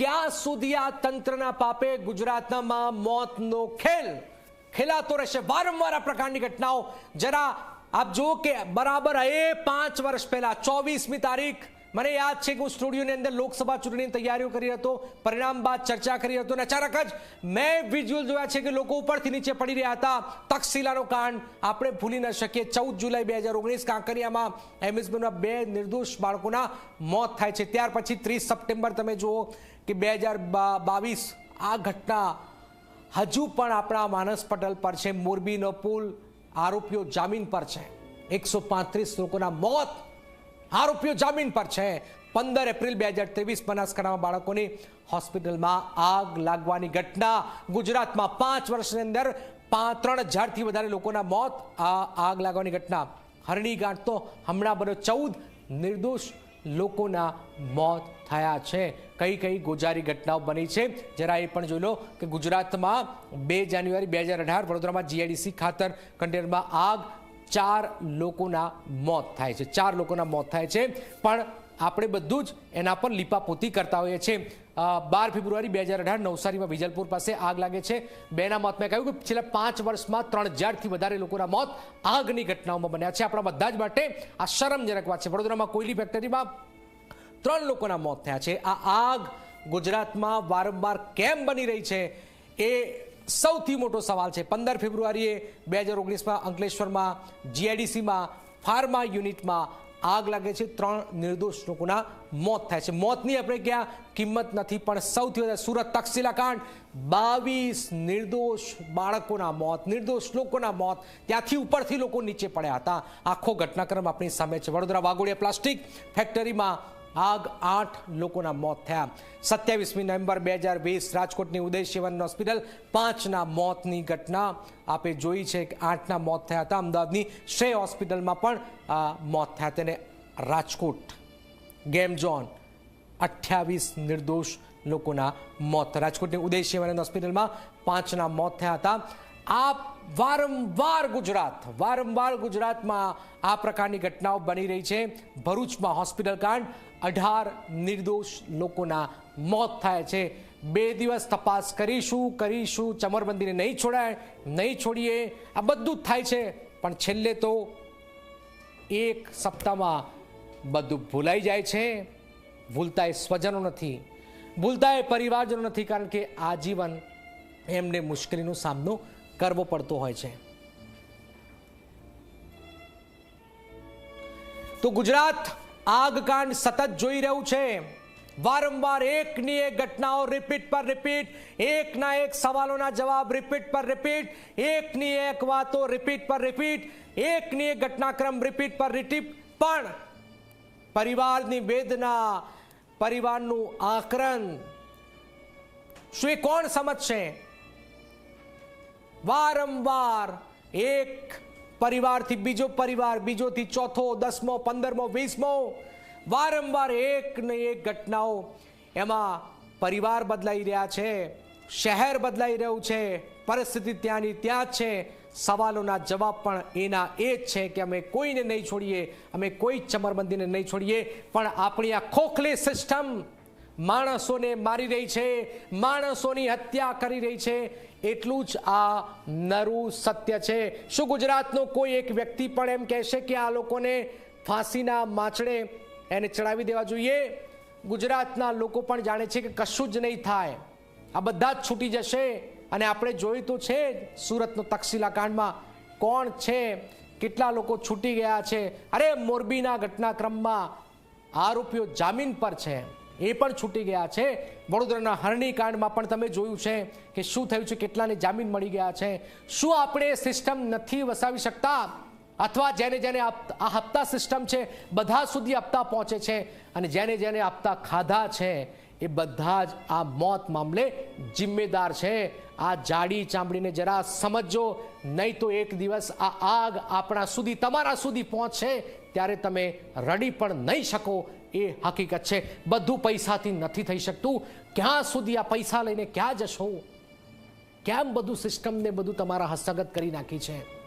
ક્યાં સુધી આ તંત્રના પાપે ગુજરાતમાં મોતનો ખેલ ખેલાતો રહેશે? વારંવાર આ પ્રકારની ઘટનાઓ. જરા આપ જુઓ કે બરાબર એ પાંચ વર્ષ પહેલા ચોવીસમી તારીખ મને યાદ છે કે હું સ્ટુડિયોની અંદર લોકસભા ચૂંટણીની તૈયારીઓ કરી હતો, પરિણામ બાદ ચર્ચા કરી હતો અને અચાનક જ મેં વિઝ્યુઅલ જોયા છે કે લોકો ઉપરથી નીચે પડી રહ્યા હતા. તક્ષશિલાનો કાંડ આપણે ભૂલી ન શકીએ. ચૌદ જુલાઈ બે હજાર ઓગણીસ કાંકરિયામાં એમએસબીના બે નિર્દોષ બાળકોના મોત થાય છે. ત્યાર પછી ત્રીસ સપ્ટેમ્બર તમે જુઓ કે બે હજાર બાવીસ આ ઘટના હજુ પણ આપણા માનસ પટલ પર છે. મોરબીનો પુલ આરોપીઓ જામીન પર છે. એકસો પાંત્રીસ લોકોના મોત આરોપીઓ જામીન પર છે. પંદર એપ્રિલ બે હજાર ત્રેવીસ બનાસકાંઠામાં બાળકોની હોસ્પિટલમાં આગ લાગવાની ઘટના. ગુજરાતમાં પાંચ વર્ષની અંદર ત્રણ હજારથી વધારે લોકોના મોત. આ આગ લાગવાની ઘટના. હરણીગાંઠ તો હમણાં બનો ચૌદ. નિર્દોષ લોકોના મોત થયા છે. કઈ કઈ ગોજારી ઘટનાઓ બની છે. જરા એ પણ જોઈ લો કે ગુજરાતમાં બે જાન્યુઆરી બે હજાર અઢાર વડોદરામાં જીઆઈડીસી ખાતર કન્ટેનરમાં આગ ચાર લોકોના મોત થાય છે. ચાર લોકોના મોત થાય છે. પણ આપણે બધું જ એના પર લીપાપોતી કરતા હોઈએ છીએ. બાર ફેબ્રુઆરી બે હજાર અઢાર નવસારીમાં વિજલપુર પાસે આગ લાગે છે. બેના મોત મેં કહ્યું કે છેલ્લા પાંચ વર્ષમાં ત્રણ હજારથી વધારે લોકોના મોત આગની ઘટનાઓમાં બન્યા છે. આપણા બધા જ માટે આ શરમજનક વાત છે. વડોદરામાં કોયલી ફેક્ટરીમાં ત્રણ લોકોના મોત થયા છે. આ આગ ગુજરાતમાં વારંવાર કેમ બની રહી છે એ સૌથી મોટો સવાલ છે. પંદર ફેબ્રુઆરીએ બે હજાર ઓગણીસમાં અંકલેશ્વરમાં જીઆઈડીસીમાં ફાર્મા યુનિટમાં આગ લાગે છે. ત્રણ નિર્દોષ લોકોના મોત થાય છે. મોતની આપણે ક્યાં કિંમત નથી, પણ સૌથી વધારે સુરત તક્ષશિલા કાંડ. બાવીસ નિર્દોષ બાળકોના મોત, નિર્દોષ લોકોના મોત. ત્યાંથી ઉપરથી લોકો નીચે પડ્યા હતા. આખો ઘટનાક્રમ આપણી સામે છે. વડોદરા વાઘોડિયા પ્લાસ્ટિક ફેક્ટરીમાં આગ આઠ લોકોના મોત થયા. સત્યાવીસમી નવેમ્બર બે હજાર વીસ રાજકોટની ઉદય શિવન હોસ્પિટલ પાંચના મોતની ઘટના આપે જોઈ છે કે આઠના મોત થયા હતા. અમદાવાદની શ્રેય હોસ્પિટલમાં પણ મોત થયા તેને રાજકોટ. ગેમ ઝોન, અઠ્યાવીસ નિર્દોષ લોકોના મોત. રાજકોટની ઉદય શિવાનંદ હોસ્પિટલમાં પાંચના મોત થયા હતા. આ વારંવાર ગુજરાત, વારંવાર ગુજરાતમાં આ પ્રકારની ઘટનાઓ બની રહી છે. ભરૂચમાં હોસ્પિટલ કાંડ, અઢાર નિર્દોષ લોકોના મોત થાય છે. બે દિવસ તપાસ કરીશું કરીશું ચમરબંધીને નહીં છોડાય, નહીં છોડીએ. આ બધું જ થાય છે. પણ છેલ્લે તો એક સપ્તાહમાં બધું ભૂલાઈ જાય છે. ભૂલતા એ સ્વજનો નથી. ભૂલતા એ પરિવારજનો નથી કારણ કે આજીવન એમને મુશ્કેલીનો સામનો કરવો પડતો હોય છે. તો ગુજરાત આગકાંડ સતત જોઈ રહ્યું છે. વારંવાર એકની એક ઘટનાઓ રિપીટ પર રિપીટ એકના એક સવાલોના જવાબ રિપીટ પર રિપીટ એકની એક વાતો રિપીટ પર રિપીટ એકની એક ઘટનાક્રમ રિપીટ પર રિપીટ પણ પરિવારની વેદના, પરિવારનું આકરણ, શું કોણ સમજશે? વારંવાર એક પરિવારથી બીજો પરિવાર, બીજોથી ચોથો, દસમો, પંદરમો, વીસમો, વારંવાર એક ને એક ઘટનાઓ એમાં પરિવાર બદલાઈ રહ્યા છે, શહેર બદલાઈ રહ્યું છે, પરિસ્થિતિ ત્યાંની ત્યાં છે. સવાલોના જવાબ પણ એના એ જ છે કે અમે કોઈને નહીં છોડીએ, અમે કોઈ ચમરબંધીને નહીં છોડીએ, પણ આપણી આ ખોખલી સિસ્ટમ માણસોને મારી રહી છે, માણસોની હત્યા કરી રહી છે, એટલું જ આ નરું સત્ય છે. શું ગુજરાતનો કોઈ એક વ્યક્તિ પણ એમ કહેશે કે આ લોકોને ફાંસીના માછડે એને ચડાવી દેવા જોઈએ? ગુજરાતના લોકો પણ જાણે છે કે કશું જ નહીં થાય. આ બધા જ છૂટી જશે અને આપણે જોયું તો છે જ સુરતનો તક્ષશિલા કાંડમાં કોણ છે, કેટલા લોકો છૂટી ગયા છે. અરે મોરબીના ઘટનાક્રમમાં આરોપીઓ જામીન પર છે. એ પણ છૂટી ગયા છે. વડોદરાના હરણી કાંડમાં પણ તમે જોયું છે કે શું થયું છે, કેટલાને જામીન મળી ગયા છે. શું આપણે સિસ્ટમ નથી વસાવી શકતા? અથવા જેને જેને આ હપ્તા સિસ્ટમ છે, બધા સુધી હપ્તા પહોંચે છે અને જેને જેને હપ્તા ખાધા છે, એ બધા જ આ મોત મામલે જિમ્મેદાર છે. આ જાડી ચામડીને જરા સમજો નહીં તો એક દિવસ આ આગ આપણા સુધી, તમારા સુધી પહોંચશે, ત્યારે તમે રડી પણ નહીં શકો. એ હકીકત છે. બધું પૈસાથી નથી થઈ શકતું. ક્યાં સુધી આ પૈસા લઈને ક્યાં જશો? કેમ બધું સિસ્ટમને બધું તમારા હસ્તગત કરી નાખી છે?